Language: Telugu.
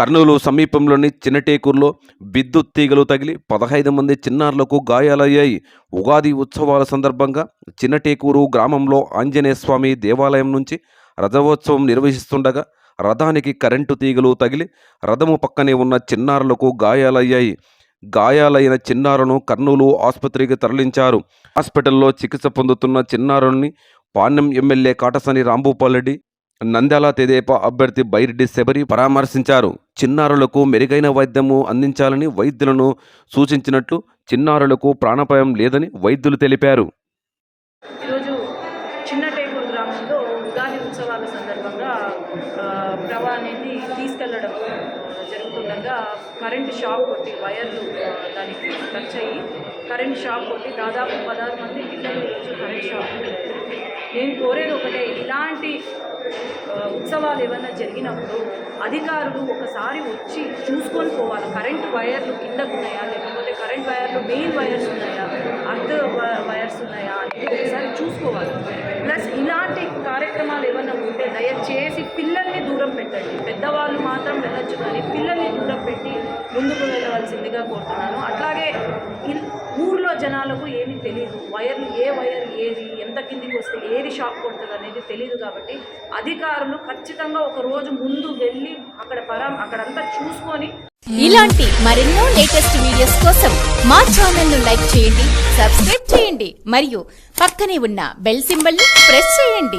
కర్నూలు సమీపంలోని చిన్నటేకూరులో విద్యుత్ తీగలు తగిలి పదహైదు మంది చిన్నారులకు గాయాలయ్యాయి. ఉగాది ఉత్సవాల సందర్భంగా చిన్నటేకూరు గ్రామంలో ఆంజనేయ స్వామి దేవాలయం నుంచి రథోత్సవం నిర్వహిస్తుండగా రథానికి కరెంటు తీగలు తగిలి రథము పక్కనే ఉన్న చిన్నారులకు గాయాలయ్యాయి. గాయాలైన చిన్నారును కర్నూలు ఆసుపత్రికి తరలించారు. హాస్పిటల్లో చికిత్స పొందుతున్న చిన్నారుని పాణ్యం ఎమ్మెల్యే కాటసాని రాంభూపాల్రెడ్డి నంద్యాల తెదేపా అభ్యర్థి బైరెడ్డి శబరి పరామర్శించారు. చిన్నారులకు మెరుగైన వైద్యము అందించాలని వైద్యులను సూచించినట్లు చిన్నారులకు ప్రాణాపాయం లేదని వైద్యులు తెలిపారు. ఈరోజు చిన్నటేకూరు గ్రామంలో ఉగాది ఉత్సవాల సందర్భంగా ప్రభా అనేది తీసుకెళ్ళడం జరుగుతుండగా కరెంటు షాక్ కొట్టి వైర్లు దానికి టచ్ అయ్యి కరెంట్ షాక్ కొట్టి దాదాపు పదహారు మంది పిల్లలు ఈరోజు కరెంట్ షాక్ కొట్టారు. నేను కోరేది ఒకటే ఇలాంటి ఉత్సవాలు ఏమైనా జరిగినప్పుడు అధికారులు ఒకసారి వచ్చి చూసుకొని పోవాలి. కరెంట్ వైర్లు కిందకు ఉన్నాయా? లేకపోతే కరెంట్ వైర్లు మెయిన్ వైర్స్ ఉన్నాయా? అర్ధ వ- వైర్స్ ఉన్నాయా? అనేది ఒకసారి చూసుకోవాలి. ప్లస్ ఇలాంటి కార్యక్రమాలు ఏమైనా ఉంటే దయచేసి పిల్లల్ని దూరం పెట్టండి. పెద్దవాళ్ళు మాత్రం వెళ్ళొచ్చు కానీ పిల్లల్ని దూరం పెట్టి ముందుకు వెళ్ళవలసిందిగా కోరుతున్నాను. అట్లాగే జనాలకు ఏమీ తెలియదు వైర్లు ఏ వైర్ ఏది ఎంత కిందికి వస్తే ఏది షాక్ కొడుతుంది అనేది తెలియదు కాబట్టి అధికారులు ఖచ్చితంగా ఒక రోజు ముందు వెళ్ళి అక్కడ పరా అక్కడంతా చూసుకొని ఇలాంటి మరెన్నో లేటెస్ట్ వీడియోస్ కోసం మా ఛానల్ను లైక్ చేయండి సబ్స్క్రైబ్ చేయండి మరియు పక్కనే ఉన్న బెల్ సింబల్ ప్రెస్ చేయండి.